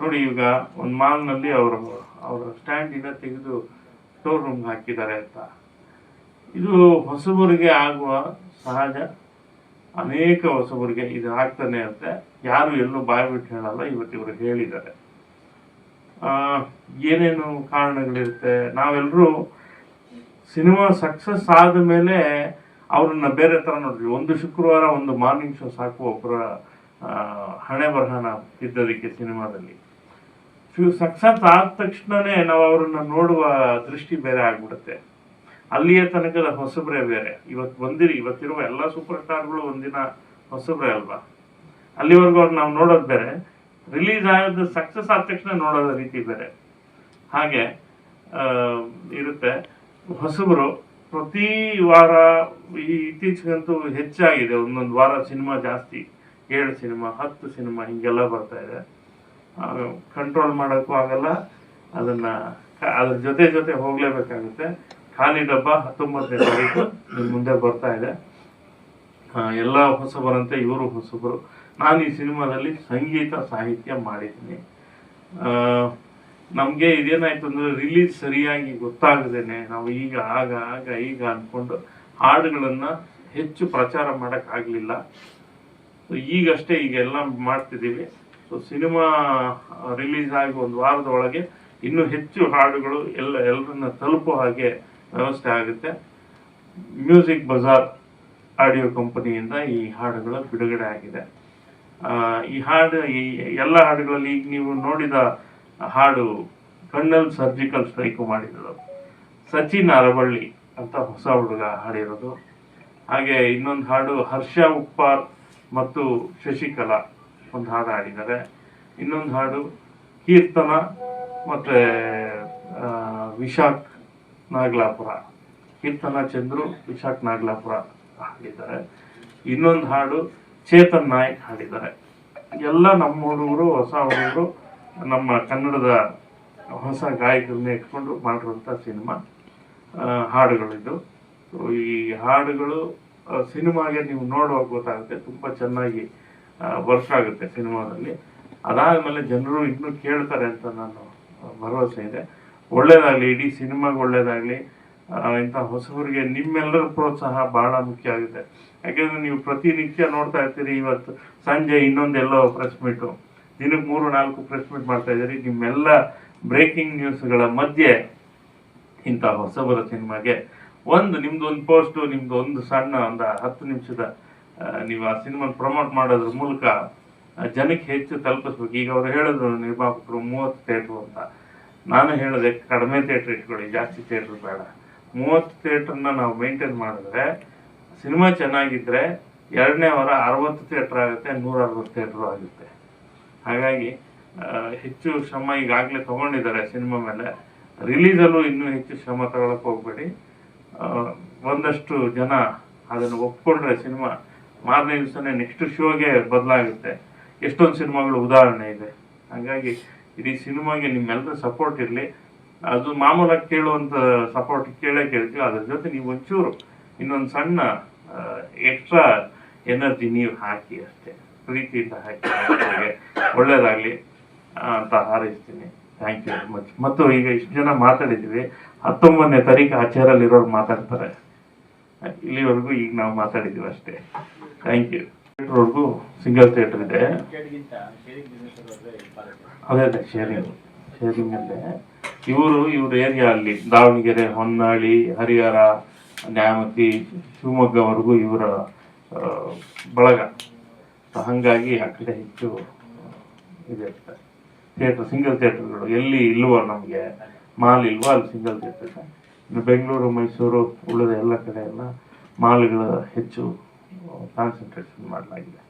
ನೋಡಿ, ಈಗ ಒಂದು ಮಾಲ್ನಲ್ಲಿ ಅವರು, ಅವರ ಸ್ಟ್ಯಾಂಡಿಂದ ತೆಗೆದು ಸ್ಟೋರ್ ರೂಮ್ ಹಾಕಿದ್ದಾರೆ ಅಂತ. ಇದು ಹೊಸಬರಿಗೆ ಆಗುವ ಸಹಜ. ಅನೇಕ ಹೊಸಬರಿಗೆ ಇದು ಆಗ್ತಾನೆ ಇರುತ್ತೆ. ಯಾರು ಎಲ್ಲೂ ಬಾಯಿ ಬಿಟ್ಟು ಹೇಳಲ್ಲ, ಇವತ್ತು ಇವರು ಹೇಳಿದ್ದಾರೆ. ಏನೇನು ಕಾರಣಗಳಿರುತ್ತೆ? ನಾವೆಲ್ಲರೂ ಸಿನಿಮಾ ಸಕ್ಸಸ್ ಆದ ಮೇಲೆ ಅವ್ರನ್ನ ಬೇರೆ ಥರ ನೋಡ್ತೀವಿ. ಒಂದು ಶುಕ್ರವಾರ ಒಂದು ಮಾರ್ನಿಂಗ್ ಶೋ ಸಾಕು ಒಬ್ಬರ ಹಣೆ ಬರಹನ ಇದ್ದದಕ್ಕೆ ಸಿನಿಮಾದಲ್ಲಿ. ಸಕ್ಸಸ್ ಆದ ತಕ್ಷಣನೇ ನಾವು ಅವ್ರನ್ನ ನೋಡುವ ದೃಷ್ಟಿ ಬೇರೆ ಆಗ್ಬಿಡುತ್ತೆ. ಅಲ್ಲಿಯ ತನಕದ ಹೊಸಬ್ರೆ ಬೇರೆ. ಇವತ್ತು ಬಂದಿರಿ, ಇವತ್ತಿರುವ ಎಲ್ಲ ಸೂಪರ್ ಸ್ಟಾರ್ಗಳು ಒಂದಿನ ಹೊಸಬ್ರೆ ಅಲ್ವಾ? ಅಲ್ಲಿವರೆಗೂ ಅವ್ರು ನಾವು ನೋಡೋದು ಬೇರೆ. ರಿಲೀಸ್ ಆಗೋದು ಸಕ್ಸಸ್ ಆದ ತಕ್ಷಣ ನೋಡೋದ ರೀತಿ ಬೇರೆ. ಹಾಗೆ ಇರುತ್ತೆ. ಹೊಸಬರು ಪ್ರತಿ ವಾರ ಈ ಇತ್ತೀಚೆಗಂತೂ ಹೆಚ್ಚಾಗಿದೆ. ಒಂದೊಂದು ವಾರ ಸಿನಿಮಾ ಜಾಸ್ತಿ ಏಳು ಸಿನಿಮಾ, ಹತ್ತು ಸಿನಿಮಾ ಹೀಗೆಲ್ಲ ಬರ್ತಾ ಇದೆ. ಕಂಟ್ರೋಲ್ ಮಾಡೋಕ್ಕೂ ಆಗಲ್ಲ. ಅದನ್ನು ಅದ್ರ ಜೊತೆ ಜೊತೆ ಹೋಗಲೇಬೇಕಾಗುತ್ತೆ. ಖಾಲಿ ಡಬ್ಬ ಹತ್ತೊಂಬತ್ತನೇ ತಾರೀಕು ಮುಂದೆ ಬರ್ತಾ ಇದೆ. ಎಲ್ಲ ಹೊಸಬರಂತೆ ಇವರು ಹೊಸಬರು. ನಾನು ಈ ಸಿನಿಮಾದಲ್ಲಿ ಸಂಗೀತ ಸಾಹಿತ್ಯ ಮಾಡಿದ್ದೀನಿ. ನಮಗೆ ಇದೇನಾಯಿತು ಅಂದರೆ ರಿಲೀಸ್ ಸರಿಯಾಗಿ ಗೊತ್ತಾಗದೇನೆ. ನಾವು ಈಗ ಆಗ ಆಗ ಈಗ ಅಂದ್ಕೊಂಡು ಹಾಡುಗಳನ್ನು ಹೆಚ್ಚು ಪ್ರಚಾರ ಮಾಡೋಕ್ಕಾಗಲಿಲ್ಲ. ಈಗಷ್ಟೇ ಈಗೆಲ್ಲ ಮಾಡ್ತಿದ್ದೀವಿ. ಸೊ ಸಿನಿಮಾ ರಿಲೀಸ್ ಆಗಿ ಒಂದು ವಾರದ ಒಳಗೆ ಇನ್ನೂ ಹೆಚ್ಚು ಹಾಡುಗಳು ಎಲ್ಲ, ಎಲ್ಲರನ್ನ ತಲುಪೋ ಹಾಗೆ ವ್ಯವಸ್ಥೆ ಆಗುತ್ತೆ. ಮ್ಯೂಸಿಕ್ ಬಜಾರ್ ಆಡಿಯೋ ಕಂಪನಿಯಿಂದ ಈ ಹಾಡುಗಳು ಬಿಡುಗಡೆ ಆಗಿದೆ. ಈ ಹಾಡು, ಈ ಎಲ್ಲ ಹಾಡುಗಳಲ್ಲಿ ಈಗ ನೀವು ನೋಡಿದ ಹಾಡು ಕಣ್ಣಲ್ ಸರ್ಜಿಕಲ್ ಸ್ಟ್ರೈಕ್ ಮಾಡಿದ್ರು ಸಚಿನ್ ಅರಬಳ್ಳಿ ಅಂತ ಹೊಸ ಹುಡುಗ ಹಾಡಿರೋದು. ಹಾಗೆ ಇನ್ನೊಂದು ಹಾಡು ಹರ್ಷ ಉಪ್ಪಾರ್ ಮತ್ತು ಶಶಿಕಲಾ. ಒಂದು ಹಾಡು ಹಾಡಿದ್ದಾರೆ. ಇನ್ನೊಂದು ಹಾಡು ಕೀರ್ತನ ಮತ್ತೆ ವಿಶಾಖ್ ನಾಗ್ಲಾಪುರ. ಕೀರ್ತನ ಚಂದ್ರು, ವಿಶಾಖ್ ನಾಗಲಾಪುರ ಹಾಡಿದ್ದಾರೆ. ಇನ್ನೊಂದು ಹಾಡು ಚೇತನ್ ನಾಯಕ್ ಹಾಡಿದ್ದಾರೆ. ಎಲ್ಲ ನಮ್ಮ ಹುಡುಗರು, ಹೊಸ ಹುಡುಗರು, ನಮ್ಮ ಕನ್ನಡದ ಹೊಸ ಗಾಯಕರನ್ನ ಇಟ್ಕೊಂಡು ಮಾಡಿರುವಂಥ ಸಿನಿಮಾ ಹಾಡುಗಳಿದ್ದು. ಈ ಹಾಡುಗಳು ಸಿನಿಮಾಗೆ ನೀವು ನೋಡುವಾಗ ಗೊತ್ತಾಗುತ್ತೆ, ತುಂಬ ಚೆನ್ನಾಗಿ ವರ್ಕ್ ಆಗುತ್ತೆ ಸಿನಿಮಾದಲ್ಲಿ. ಅದಾದಮೇಲೆ ಜನರು ಇನ್ನೂ ಕೇಳ್ತಾರೆ ಅಂತ ನಾನು ಭರವಸೆ ಇದೆ. ಒಳ್ಳೇದಾಗಲಿ, ಇಡೀ ಸಿನಿಮಾಗೆ ಒಳ್ಳೇದಾಗಲಿ ಇಂಥ ಹೊಸಬರಿಗೆ ನಿಮ್ಮೆಲ್ಲರ ಪ್ರೋತ್ಸಾಹ ಬಹಳ ಮುಖ್ಯ ಆಗುತ್ತೆ. ಯಾಕೆಂದರೆ ನೀವು ಪ್ರತಿನಿತ್ಯ ನೋಡ್ತಾ ಇರ್ತೀರಿ, ಇವತ್ತು ಸಂಜೆ ಇನ್ನೊಂದೆಲ್ಲೋ ಪ್ರೆಸ್ ಮೀಟು ದಿನಕ್ಕೆ ಮೂರು, ನಾಲ್ಕು ಪ್ರೆಸ್ ಮೀಟ್ ಮಾಡ್ತಾ ಇದ್ದೀರಿ. ನಿಮ್ಮೆಲ್ಲ ಬ್ರೇಕಿಂಗ್ ನ್ಯೂಸ್ಗಳ ಮಧ್ಯೆ ಇಂಥ ಹೊಸಬರ ಸಿನಿಮಾಗೆ ಒಂದು ನಿಮ್ದು ಒಂದು ಪೋಸ್ಟು ನಿಮ್ದು ಒಂದು ಸಣ್ಣ ಒಂದು ಹತ್ತು ನಿಮಿಷದ ನೀವು ಆ ಸಿನಿಮಾ ಪ್ರಮೋಟ್ ಮಾಡೋದ್ರ ಮೂಲಕ ಜನಕ್ಕೆ ಹೆಚ್ಚು ತಲುಪಿಸ್ಬೇಕು. ಈಗ ಅವರು ಹೇಳಿದ್ರು ನಿರ್ಮಾಪಕರು ಮೂವತ್ತು ಥಿಯೇಟ್ರು ಅಂತ. ನಾನು ಹೇಳಿದೆ ಕಡಿಮೆ ಥಿಯೇಟ್ರ್ ಇಟ್ಕೊಳ್ಳಿ, ಜಾಸ್ತಿ ಥಿಯೇಟ್ರ್ ಬೇಡ. ಮೂವತ್ತು ಥಿಯೇಟ್ರನ್ನ ನಾವು ಮೇಂಟೈನ್ ಮಾಡಿದ್ರೆ ಸಿನಿಮಾ ಚೆನ್ನಾಗಿದ್ರೆ ಎರಡನೇ ವಾರ ಅರವತ್ತು ಥಿಯೇಟ್ರ್ ಆಗುತ್ತೆ ನೂರ ಅರವತ್ತು ಥಿಯೇಟ್ರು ಆಗುತ್ತೆ. ಹಾಗಾಗಿ ಹೆಚ್ಚು ಶ್ರಮ ಈಗಾಗಲೇ ತಗೊಂಡಿದ್ದಾರೆ ಸಿನಿಮಾ ಮೇಲೆ. ರಿಲೀಸಲ್ಲೂ ಇನ್ನೂ ಹೆಚ್ಚು ಶ್ರಮ ತಗೊಳಕ್ಕೆ ಹೋಗ್ಬೇಡಿ. ಒಂದಷ್ಟು ಜನ ಅದನ್ನು ಒಪ್ಕೊಂಡ್ರೆ ಸಿನಿಮಾ ಮಾರನೇ ದಿವಸನೇ ನೆಕ್ಸ್ಟ್ ಶೋಗೆ ಬದಲಾಗುತ್ತೆ. ಎಷ್ಟೊಂದು ಸಿನಿಮಾಗಳು ಉದಾಹರಣೆ ಇದೆ. ಹಾಗಾಗಿ ಇಡೀ ಸಿನಿಮಾಗೆ ನಿಮ್ಮೆಲ್ಲರ ಸಪೋರ್ಟ್ ಇರಲಿ. ಅದು ಮಾಮೂಲಾಗಿ ಕೇಳುವಂಥ ಸಪೋರ್ಟ್ ಕೇಳೇ ಕೇಳ್ತೀವಿ. ಅದ್ರ ಜೊತೆ ನೀವು ಒಂಚೂರು ಇನ್ನೊಂದು ಸಣ್ಣ ಎಕ್ಸ್ಟ್ರಾ ಎನರ್ಜಿ ನೀವು ಹಾಕಿ ಅಷ್ಟೇ. ಪ್ರೀತಿಯಿಂದ ಹಾಕಿ ಒಳ್ಳೇದಾಗಲಿ ಅಂತ ಹಾರೈಸ್ತೀನಿ. ಥ್ಯಾಂಕ್ ಯು ವೆರಿ ಮಚ್ ಮತ್ತು ಈಗ ಇಷ್ಟು ಜನ ಮಾತಾಡಿದ್ದೀವಿ ಹತ್ತೊಂಬತ್ತನೇ ತಾರೀಕು ಆ ಚೇರಲ್ಲಿ ಇರೋರು ಮಾತಾಡ್ತಾರೆ. ಇಲ್ಲಿವರೆಗೂ ಈಗ ನಾವು ಮಾತಾಡಿದ್ದೀವಿ ಅಷ್ಟೇ. ಥ್ಯಾಂಕ್ ಯು ಥಿಯೇಟ್ರ್ವರೆಗೂ ಸಿಂಗಲ್ ಥಿಯೇಟರ್ ಇದೆ. ಅದೇ ಅದೇ ಶೇರಿಂಗ್ ಶೇರಿಂಗ್ ಅಲ್ಲೇ. ಇವರು ಇವ್ರ ಏರಿಯಾ ಅಲ್ಲಿ ದಾವಣಗೆರೆ, ಹೊನ್ನಾಳಿ, ಹರಿಹರ, ನ್ಯಾಮತಿ ಶಿವಮೊಗ್ಗವರೆಗೂ ಇವರ ಬಳಗ. ಹಾಗಾಗಿ ಆ ಕಡೆ ಹೆಚ್ಚು ಇದೆ ಥಿಯೇಟ್ರ್ ಸಿಂಗಲ್ ಥಿಯೇಟರ್ಗಳು ಎಲ್ಲಿ ಇಲ್ವೋ ನಮಗೆ, ಮಾಲ್ ಇಲ್ವೋ ಅಲ್ಲಿ ಸಿಂಗಲ್ ಥಿಯೇಟರ್ ಬೆಂಗಳೂರು ಮೈಸೂರು ಉಳಿದ ಎಲ್ಲ ಕಡೆ ಎಲ್ಲ ಮಾಲ್ಗಳ ಹೆಚ್ಚು ಕಾನ್ಸಂಟ್ರೇಷನ್ ಮಾಡಲಾಗಿದೆ.